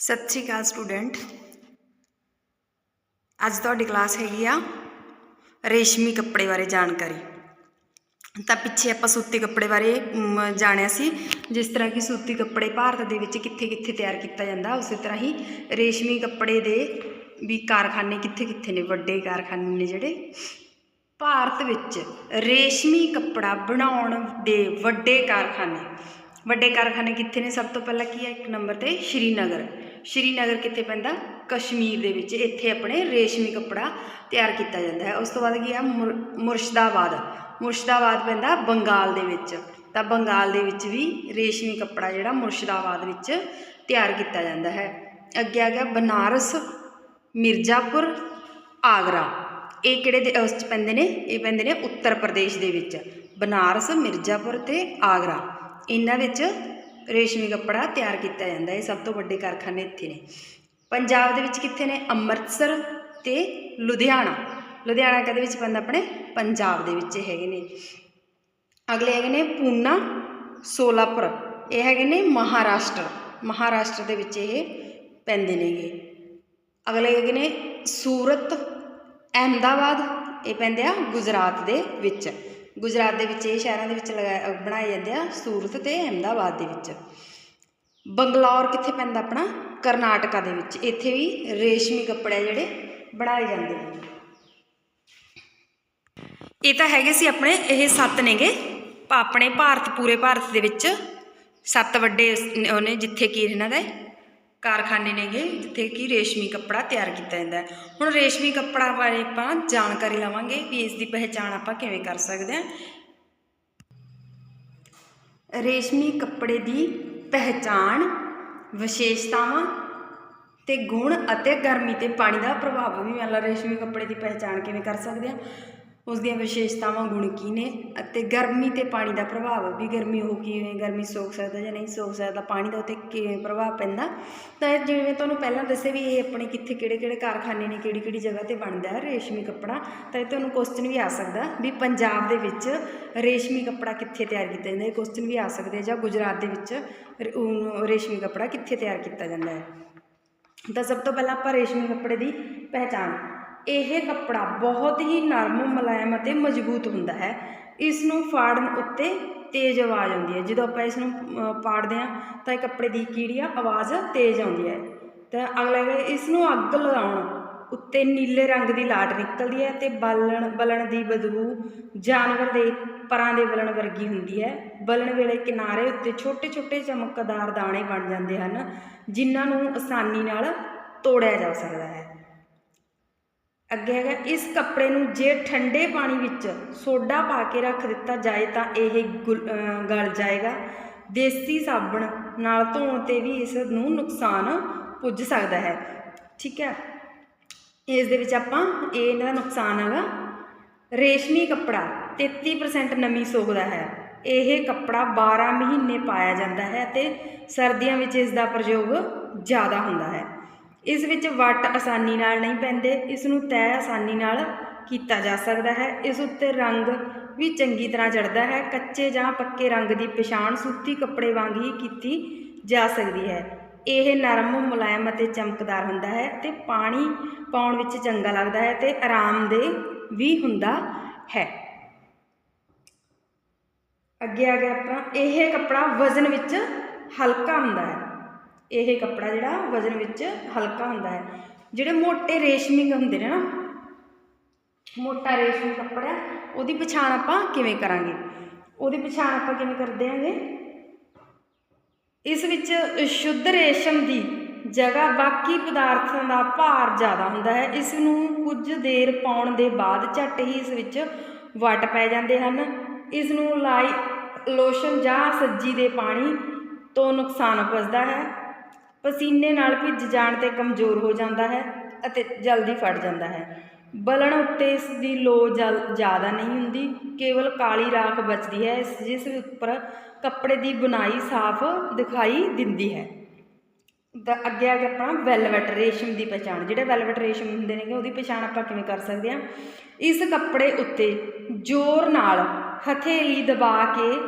ਸਤਿ ਸ਼੍ਰੀ ਅਕਾਲ ਸਟੂਡੈਂਟ। ਅੱਜ ਤੁਹਾਡੀ ਕਲਾਸ ਹੈਗੀ ਆ ਰੇਸ਼ਮੀ ਕੱਪੜੇ ਬਾਰੇ ਜਾਣਕਾਰੀ। ਤਾਂ ਪਿੱਛੇ ਆਪਾਂ ਸੂਤੀ ਕੱਪੜੇ ਬਾਰੇ ਜਾਣਿਆ ਸੀ। ਜਿਸ ਤਰ੍ਹਾਂ ਕਿ ਸੂਤੀ ਕੱਪੜੇ ਭਾਰਤ ਦੇ ਵਿੱਚ ਕਿੱਥੇ ਕਿੱਥੇ ਤਿਆਰ ਕੀਤਾ ਜਾਂਦਾ, ਉਸੇ ਤਰ੍ਹਾਂ ਹੀ ਰੇਸ਼ਮੀ ਕੱਪੜੇ ਦੇ ਵੀ ਕਾਰਖਾਨੇ ਕਿੱਥੇ ਕਿੱਥੇ ਨੇ, ਵੱਡੇ ਕਾਰਖਾਨੇ ਨੇ ਜਿਹੜੇ। ਭਾਰਤ ਵਿੱਚ ਰੇਸ਼ਮੀ ਕੱਪੜਾ ਬਣਾਉਣ ਦੇ ਵੱਡੇ ਕਾਰਖਾਨੇ। ਵੱਡੇ ਕਾਰਖਾਨੇ ਕਿੱਥੇ ਨੇ? ਸਭ ਤੋਂ ਪਹਿਲਾਂ ਕੀ ਹੈ ਇੱਕ ਨੰਬਰ ਤੇ ਸ਼੍ਰੀਨਗਰ। ਸ਼੍ਰੀਨਗਰ ਕਿੱਥੇ ਪੈਂਦਾ? ਕਸ਼ਮੀਰ ਦੇ ਵਿੱਚ। ਇੱਥੇ ਆਪਣੇ ਰੇਸ਼ਮੀ ਕੱਪੜਾ ਤਿਆਰ ਕੀਤਾ ਜਾਂਦਾ ਹੈ। ਉਸ ਤੋਂ ਬਾਅਦ ਕੀ ਹੈ ਮੁਰ- ਮੁਰਸ਼ਦਾਬਾਦ। ਮੁਰਸ਼ਦਾਬਾਦ ਪੈਂਦਾ ਬੰਗਾਲ ਦੇ ਵਿੱਚ। ਤਾਂ ਬੰਗਾਲ ਦੇ ਵਿੱਚ ਵੀ ਰੇਸ਼ਮੀ ਕੱਪੜਾ ਜਿਹੜਾ ਮੁਰਸ਼ਦਾਬਾਦ ਵਿੱਚ ਤਿਆਰ ਕੀਤਾ ਜਾਂਦਾ ਹੈ। ਅੱਗੇ ਆ ਗਿਆ ਬਨਾਰਸ, ਮਿਰਜ਼ਾਪੁਰ, ਆਗਰਾ। ਇਹ ਕਿਹੜੇ ਦੇ, ਉਸ ਚ ਪੈਂਦੇ ਨੇ? ਇਹ ਪੈਂਦੇ ਨੇ ਉੱਤਰ ਪ੍ਰਦੇਸ਼ ਦੇ ਵਿੱਚ। ਬਨਾਰਸ, ਮਿਰਜ਼ਾਪੁਰ ਤੇ ਆਗਰਾ। ਇਹਨਾਂ ਵਿੱਚ ਰੇਸ਼ਮੀ ਕੱਪੜਾ ਤਿਆਰ ਕੀਤਾ ਜਾਂਦਾ ਇਹ ਸਭ ਤੋਂ ਵੱਡੇ ਕਾਰਖਾਨੇ ਇੱਥੇ ਨੇ। ਪੰਜਾਬ ਦੇ ਵਿੱਚ ਕਿੱਥੇ ਨੇ? ਅੰਮ੍ਰਿਤਸਰ ਤੇ ਲੁਧਿਆਣਾ। ਲੁਧਿਆਣਾ ਕਦੇ ਵਿੱਚ ਪੈਂਦਾ? ਆਪਣੇ ਪੰਜਾਬ ਦੇ ਵਿੱਚ ਹੈਗੇ ਨੇ। ਅਗਲੇ ਹੈਗੇ ਨੇ ਪੂਨਾ, ਸੋਲਾਪੁਰ। ਇਹ ਹੈਗੇ ਨੇ ਮਹਾਰਾਸ਼ਟਰ। ਮਹਾਰਾਸ਼ਟਰ ਦੇ ਵਿੱਚ ਇਹ ਪੈਂਦੇ ਨੇਗੇ। ਅਗਲੇ ਹੈਗੇ ਨੇ ਸੂਰਤ, ਅਹਿਮਦਾਬਾਦ। ਇਹ ਪੈਂਦੇ ਆ ਗੁਜਰਾਤ ਦੇ ਵਿੱਚ। ਗੁਜਰਾਤ ਦੇ ਵਿੱਚ ਇਹ ਸ਼ਹਿਰਾਂ ਦੇ ਵਿੱਚ ਲਗਾਏ ਬਣਾਏ ਜਾਂਦੇ ਆ ਸੂਰਤ ਤੇ ਅਹਿਮਦਾਬਾਦ ਦੇ ਵਿੱਚ। ਬੰਗਲੌਰ ਕਿੱਥੇ ਪੈਂਦਾ ਆਪਣਾ? ਕਰਨਾਟਕਾ ਦੇ ਵਿੱਚ। ਇੱਥੇ ਵੀ ਰੇਸ਼ਮੀ ਕੱਪੜੇ ਜਿਹੜੇ ਬਣਾਏ ਜਾਂਦੇ ਨੇ। ਇਹ ਤਾਂ ਹੈਗੇ ਸੀ ਆਪਣੇ, ਇਹ ਸੱਤ ਨੇਗੇ। ਆਪਣੇ ਭਾਰਤ, ਪੂਰੇ ਭਾਰਤ ਦੇ ਵਿੱਚ ਸੱਤ ਵੱਡੇ ਸ- ਉਹਨੇ ਜਿੱਥੇ ਕੀ ਇਹਨਾਂ ਦਾ ਕਾਰਖਾਨੇ ਨੇਗੇ ਜਿੱਥੇ ਕਿ ਰੇਸ਼ਮੀ ਕੱਪੜਾ ਤਿਆਰ ਕੀਤਾ ਜਾਂਦਾ ਹੈ। ਹੁਣ ਰੇਸ਼ਮੀ ਕੱਪੜਾ ਬਾਰੇ ਆਪਾਂ ਜਾਣਕਾਰੀ ਲਵਾਂਗੇ ਵੀ ਇਸ ਦੀ ਪਹਿਚਾਣ ਆਪਾਂ ਕਿਵੇਂ ਕਰ ਸਕਦੇ ਹਾਂ। ਰੇਸ਼ਮੀ ਕੱਪੜੇ ਦੀ ਪਹਿਚਾਣ ਵਿਸ਼ੇਸ਼ਤਾਵਾਂ ਤੇ ਗੁਣ ਅਤੇ ਗਰਮੀ ਤੇ ਪਾਣੀ ਦਾ ਪ੍ਰਭਾਵ ਵੀ। ਮਤਲਬ ਰੇਸ਼ਮੀ ਕੱਪੜੇ ਦੀ ਪਹਿਚਾਣ ਕਿਵੇਂ ਕਰ ਸਕਦੇ ਹਾਂ? ਉਸ ਦੀਆਂ ਵਿਸ਼ੇਸ਼ਤਾਵਾਂ ਗੁਣ ਕੀ ਨੇ ਅਤੇ ਗਰਮੀ ਤੇ ਪਾਣੀ ਦਾ ਪ੍ਰਭਾਵ, ਵੀ ਗਰਮੀ ਉਹ ਕਿਵੇਂ, ਗਰਮੀ ਸੋਖ ਸਕਦਾ ਜਾਂ ਨਹੀਂ ਸੋਖ ਸਕਦਾ, ਪਾਣੀ ਦਾ ਉੱਤੇ ਕਿਵੇਂ ਪ੍ਰਭਾਵ ਪੈਂਦਾ? ਤਾਂ ਜਿਵੇਂ ਤੁਹਾਨੂੰ ਪਹਿਲਾਂ ਦੱਸਿਆ ਵੀ ਇਹ ਆਪਣੇ ਕਿੱਥੇ ਕਿਹੜੇ ਕਿਹੜੇ ਕਾਰਖਾਨੇ ਨੇ ਕਿਹੜੀ ਕਿਹੜੀ ਜਗ੍ਹਾ ਤੇ ਬਣਦਾ ਹੈ ਰੇਸ਼ਮੀ ਕੱਪੜਾ, ਤਾਂ ਇਹ ਤੁਹਾਨੂੰ ਕੁਐਸਚਨ ਵੀ ਆ ਸਕਦਾ ਵੀ ਪੰਜਾਬ ਦੇ ਵਿੱਚ ਰੇਸ਼ਮੀ ਕੱਪੜਾ ਕਿੱਥੇ ਤਿਆਰ ਕੀਤਾ ਜਾਂਦਾ ਇਹ ਕੁਐਸਚਨ ਵੀ ਆ ਸਕਦੇ ਜਾਂ ਗੁਜਰਾਤ ਦੇ ਵਿੱਚ ਰੇਸ਼ਮੀ ਕੱਪੜਾ ਕਿੱਥੇ ਤਿਆਰ ਕੀਤਾ ਜਾਂਦਾ ਹੈ? ਤਾਂ ਸਭ ਤੋਂ ਪਹਿਲਾਂ ਆਪਾਂ ਰੇਸ਼ਮੀ ਕੱਪੜੇ ਦੀ ਪਹਿਚਾਣ ਇਹ ਕੱਪੜਾ ਬਹੁਤ ਹੀ ਨਰਮ, ਮੁਲਾਇਮ ਅਤੇ ਮਜ਼ਬੂਤ ਹੁੰਦਾ ਹੈ। ਇਸ ਨੂੰ ਫਾੜਨ ਉੱਤੇ ਤੇਜ਼ ਆਵਾਜ਼ ਆਉਂਦੀ ਹੈ। ਜਦੋਂ ਆਪਾਂ ਇਸ ਨੂੰ ਪਾੜਦੇ ਹਾਂ ਤਾਂ ਇਹ ਕੱਪੜੇ ਦੀ ਕੀੜੀ ਆਵਾਜ਼ ਤੇਜ਼ ਆਉਂਦੀ ਹੈ। ਤਾਂ ਅਗਲਾ ਹੈਗਾ ਇਸ ਨੂੰ ਅੱਗ ਲਗਾਉਣ ਉੱਤੇ ਨੀਲੇ ਰੰਗ ਦੀ ਲਾਟ ਨਿਕਲਦੀ ਹੈ ਤੇ ਬਲਣ ਬਲਣ ਦੀ ਬਦਬੂ ਜਾਨਵਰ ਦੇ ਪਰਾਂ ਦੇ ਬਲਣ ਵਰਗੀ ਹੁੰਦੀ ਹੈ। ਬਲਣ ਵੇਲੇ ਕਿਨਾਰੇ ਉੱਤੇ ਛੋਟੇ-ਛੋਟੇ ਚਮਕਦਾਰ ਦਾਣੇ ਬਣ ਜਾਂਦੇ ਹਨ, ਜਿਨ੍ਹਾਂ ਨੂੰ ਆਸਾਨੀ ਨਾਲ ਤੋੜਿਆ ਜਾ ਸਕਦਾ ਹੈ। ਅੱਗੇ ਹੈਗਾ, ਇਸ ਕੱਪੜੇ ਨੂੰ ਜੇ ਠੰਡੇ ਪਾਣੀ ਵਿੱਚ ਸੋਡਾ ਪਾ ਕੇ ਰੱਖ ਦਿੱਤਾ ਜਾਏ ਤਾਂ ਇਹ ਗੁਲ- ਗਲ ਜਾਏਗਾ। ਦੇਸੀ ਸਾਬਣ ਨਾਲ ਧੋਣ ਤੇ ਵੀ ਇਸ ਨੂੰ ਨੁਕਸਾਨ ਪੁੱਜ ਸਕਦਾ ਹੈ। ਠੀਕ ਹੈ। ਇਸ ਦੇ ਵਿੱਚ ਆਪਾਂ, ਇਹ ਇਹਨਾਂ ਦਾ ਨੁਕਸਾਨ ਹੈਗਾ। ਰੇਸ਼ਮੀ ਕੱਪੜਾ 33% ਨਮੀ ਸੋਖਦਾ ਹੈ। ਇਹ ਕੱਪੜਾ 12 ਮਹੀਨੇ ਪਾਇਆ ਜਾਂਦਾ ਹੈ ਤੇ ਸਰਦੀਆਂ ਵਿੱਚ ਇਸ ਦਾ ਪ੍ਰਯੋਗ ਜ਼ਿਆਦਾ ਹੁੰਦਾ ਹੈ। ਇਸ ਵਿੱਚ ਵੱਟ ਆਸਾਨੀ ਨਾਲ ਨਹੀਂ ਪੈਂਦੇ, ਇਸ ਨੂੰ ਤੈਅ ਆਸਾਨੀ ਨਾਲ ਕੀਤਾ ਜਾ ਸਕਦਾ ਹੈ। ਇਸ ਉੱਤੇ ਰੰਗ ਵੀ ਚੰਗੀ ਤਰ੍ਹਾਂ ਚੜਦਾ ਹੈ। ਕੱਚੇ ਜਾਂ ਪੱਕੇ ਰੰਗ ਦੀ ਪਛਾਣ ਸੂਤੀ ਕੱਪੜੇ ਵਾਂਗ ਹੀ ਕੀਤੀ ਜਾ ਸਕਦੀ ਹੈ। ਇਹ ਨਰਮ, ਮੁਲਾਇਮ ਅਤੇ ਚਮਕਦਾਰ ਹੁੰਦਾ ਹੈ ਤੇ ਪਾਣੀ ਪਾਉਣ ਵਿੱਚ ਚੰਗਾ ਲੱਗਦਾ ਹੈ ਤੇ ਆਰਾਮਦੇਹ ਵੀ ਹੁੰਦਾ ਹੈ। ਅੱਗੇ ਆ ਗਿਆ ਆਪਣਾ, ਇਹ ਕੱਪੜਾ ਵਜ਼ਨ ਵਿੱਚ ਹਲਕਾ ਹੁੰਦਾ ਹੈ। ਇਹ ਕੱਪੜਾ ਜਿਹੜਾ ਵਜ਼ਨ ਵਿੱਚ ਹਲਕਾ ਹੁੰਦਾ ਹੈ। ਜਿਹੜੇ ਮੋਟੇ ਰੇਸ਼ਮੀ ਹੁੰਦੇ ਨੇ ਨਾ, ਮੋਟਾ ਰੇਸ਼ਮੀ ਕੱਪੜਾ ਉਹਦੀ ਪਛਾਣ ਆਪਾਂ ਕਿਵੇਂ ਕਰਾਂਗੇ? ਉਹਦੀ ਪਛਾਣ ਆਪਾਂ ਕਿਵੇਂ ਕਰਦੇ ਹਾਂਗੇ ਇਸ ਵਿੱਚ ਸ਼ੁੱਧ ਰੇਸ਼ਮ ਦੀ ਜਗ੍ਹਾ ਬਾਕੀ ਪਦਾਰਥਾਂ ਦਾ ਭਾਰ ਜ਼ਿਆਦਾ ਹੁੰਦਾ ਹੈ। ਇਸ ਨੂੰ ਕੁਝ ਦੇਰ ਪਾਉਣ ਦੇ ਬਾਅਦ ਝੱਟ ਹੀ ਇਸ ਵਿੱਚ ਵਟ ਪੈ ਜਾਂਦੇ ਹਨ। ਇਸ ਨੂੰ ਲਾਈ ਲੋਸ਼ਨ ਜਾਂ ਸੱਜੀ ਦੇ ਪਾਣੀ ਤੋਂ ਨੁਕਸਾਨ ਪੁੱਜਦਾ ਹੈ। ਪਸੀਨੇ ਨਾਲ ਭਿੱਜ ਜਾਣ ਤੇ ਕਮਜ਼ੋਰ ਹੋ ਜਾਂਦਾ ਹੈ ਅਤੇ ਜਲਦੀ ਫਟ ਜਾਂਦਾ ਹੈ। ਬਲਣ ਉੱਤੇ ਇਸ ਦੀ ਲੋ ਜਲ ਜ਼ਿਆਦਾ ਨਹੀਂ ਹੁੰਦੀ, ਕੇਵਲ ਕਾਲੀ ਰਾਖ ਬਚਦੀ ਹੈ, ਇਸ- ਜਿਸ ਉੱਪਰ ਕੱਪੜੇ ਦੀ ਬੁਣਾਈ ਸਾਫ਼ ਦਿਖਾਈ ਦਿੰਦੀ ਹੈ। ਤਾਂ ਅੱਗੇ ਆ ਗਿਆ ਆਪਣਾ ਵੈਲਵਟ ਰੇਸ਼ਮ ਦੀ ਪਛਾਣ, ਜਿਹੜੇ ਵੈਲਵਟ ਰੇਸ਼ਮ ਹੁੰਦੇ ਨੇਗੇ, ਉਹਦੀ ਪਛਾਣ ਆਪਾਂ ਕਿਵੇਂ ਕਰ ਸਕਦੇ ਹਾਂ? ਇਸ ਕੱਪੜੇ ਉੱਤੇ ਜ਼ੋਰ ਨਾਲ ਹਥੇਲੀ ਦਬਾ ਕੇ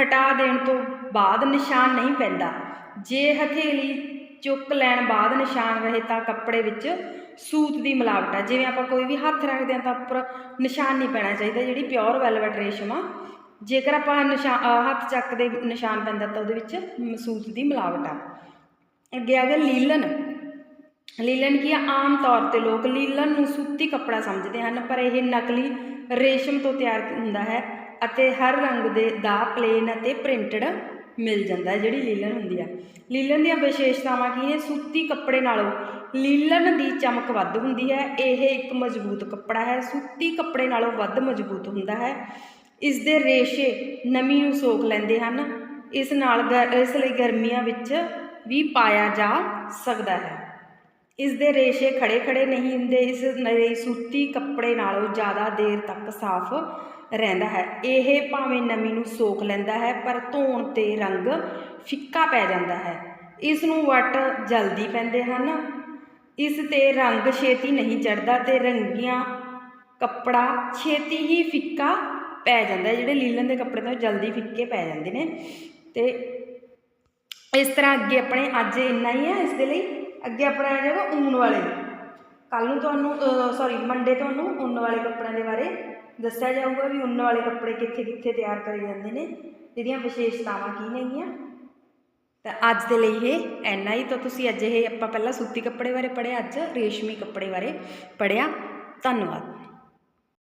ਹਟਾ ਦੇਣ ਤੋਂ ਬਾਅਦ ਨਿਸ਼ਾਨ ਨਹੀਂ ਪੈਂਦਾ। ਜੇ ਹਥੇਲੀ ਚੁੱਕ ਲੈਣ ਬਾਅਦ ਨਿਸ਼ਾਨ ਰਹੇ ਤਾਂ ਕੱਪੜੇ ਵਿੱਚ ਸੂਤ ਦੀ ਮਿਲਾਵਟ ਆ। ਜਿਵੇਂ ਆਪਾਂ ਕੋਈ ਵੀ ਹੱਥ ਰੱਖਦੇ ਹਾਂ ਤਾਂ ਉੱਪਰ ਨਿਸ਼ਾਨ ਨਹੀਂ ਪੈਣਾ ਚਾਹੀਦਾ, ਜਿਹੜੀ ਪਿਓਰ ਵੈਲਵਟ ਰੇਸ਼ਮ ਆ। ਜੇਕਰ ਆਪਾਂ ਨਿਸ਼ਾਨ ਹੱਥ ਚੱਕਦੇ ਨਿਸ਼ਾਨ ਪੈਂਦਾ ਤਾਂ ਉਹਦੇ ਵਿੱਚ ਸੂਤ ਦੀ ਮਿਲਾਵਟ ਆ। ਅੱਗੇ ਆ ਗਿਆ ਲੀਲਨ। ਲੀਲਨ ਕੀ ਆਮ ਤੌਰ ਤੇ ਲੋਕ ਲੀਲਨ ਨੂੰ ਸੂਤੀ ਕੱਪੜਾ ਸਮਝਦੇ ਹਨ, ਪਰ ਇਹ ਨਕਲੀ ਰੇਸ਼ਮ ਤੋਂ ਤਿਆਰ ਹੁੰਦਾ ਹੈ ਅਤੇ ਹਰ ਰੰਗ ਦੇ ਦਾ ਪਲੇਨ ਅਤੇ ਪ੍ਰਿੰਟਡ ਮਿਲ ਜਾਂਦਾ ਹੈ, ਜਿਹੜੀ ਲੀਲਨ ਹੁੰਦੀ ਆ। ਲੀਲਨ ਦੀਆਂ ਵਿਸ਼ੇਸ਼ਤਾਵਾਂ ਕੀ ਨੇ? ਸੂਤੀ ਕੱਪੜੇ ਨਾਲੋਂ ਲੀਲਨ ਦੀ ਚਮਕ ਵੱਧ ਹੁੰਦੀ ਹੈ। ਇਹ ਇੱਕ ਮਜ਼ਬੂਤ ਕੱਪੜਾ ਹੈ। ਸੂਤੀ ਕੱਪੜੇ ਨਾਲੋਂ ਵੱਧ ਮਜ਼ਬੂਤ ਹੁੰਦਾ ਹੈ। ਇਸ ਦੇ ਰੇਸ਼ੇ ਨਮੀ ਨੂੰ ਸੋਖ ਲੈਂਦੇ ਹਨ। ਇਸ ਨਾਲ ਗਰ- ਇਸ ਲਈ ਗਰਮੀਆਂ ਵਿੱਚ ਵੀ ਪਾਇਆ ਜਾ ਸਕਦਾ ਹੈ। ਇਸ ਦੇ ਰੇਸ਼ੇ ਖੜੇ ਖੜੇ ਨਹੀਂ ਹੁੰਦੇ। ਇਸ ਲਈ ਸੂਤੀ ਕੱਪੜੇ ਨਾਲੋਂ ਜ਼ਿਆਦਾ ਦੇਰ ਤੱਕ ਸਾਫ਼ ਰਹਿੰਦਾ ਹੈ। ਇਹ ਭਾਵੇਂ ਨਮੀ ਨੂੰ ਸੋਖ ਲੈਂਦਾ ਹੈ, ਪਰ ਧੋਣ ਤੇ ਰੰਗ ਫਿੱਕਾ ਪੈ ਜਾਂਦਾ ਹੈ। ਇਸ ਨੂੰ ਵੱਟ ਜਲਦੀ ਪੈਂਦੇ ਹਨ। ਇਸ ਤੇ ਰੰਗ ਛੇਤੀ ਨਹੀਂ ਚੜਦਾ ਤੇ ਰੰਗੀਆਂ ਕੱਪੜਾ ਛੇਤੀ ਹੀ ਫਿੱਕਾ ਪੈ ਜਾਂਦਾ ਜਿਹੜੇ ਲੀਲਨ ਦੇ ਕੱਪੜੇ ਤੋਂ ਜਲਦੀ ਫਿੱਕੇ ਪੈ ਜਾਂਦੇ ਨੇ। ਤੇ ਇਸ ਤਰ੍ਹਾਂ ਅੱਗੇ ਆਪਣੇ ਅੱਜ ਇੰਨਾ ਹੀ ਹੈ ਇਸ ਦੇ ਲਈ। ਅੱਗੇ ਆਪਣਾ ਆ ਜਾਏਗਾ ਊਨ ਵਾਲੇ। ਕੱਲ ਨੂੰ ਤੁਹਾਨੂੰ ਸੌਰੀ ਮੰਡੇ ਤੁਹਾਨੂੰ ਊਨ ਵਾਲੇ ਕੱਪੜਿਆਂ ਦੇ ਬਾਰੇ ਦੱਸਿਆ ਜਾਊਗਾ ਵੀ ਉੱਨ ਵਾਲੇ ਕੱਪੜੇ ਕਿੱਥੇ ਕਿੱਥੇ ਤਿਆਰ ਕਰੇ ਜਾਂਦੇ ਨੇ, ਇਹਦੀਆਂ ਵਿਸ਼ੇਸ਼ਤਾਵਾਂ ਕੀ ਨੇਗੀਆਂ ਤਾਂ ਅੱਜ ਦੇ ਲਈ ਇਹ ਇੰਨਾ ਹੀ। ਤਾਂ ਤੁਸੀਂ ਅੱਜ ਇਹ ਆਪਾਂ ਪਹਿਲਾਂ ਸੂਤੀ ਕੱਪੜੇ ਬਾਰੇ ਪੜ੍ਹਿਆ, ਅੱਜ ਰੇਸ਼ਮੀ ਕੱਪੜੇ ਬਾਰੇ ਪੜ੍ਹਿਆ। ਧੰਨਵਾਦ।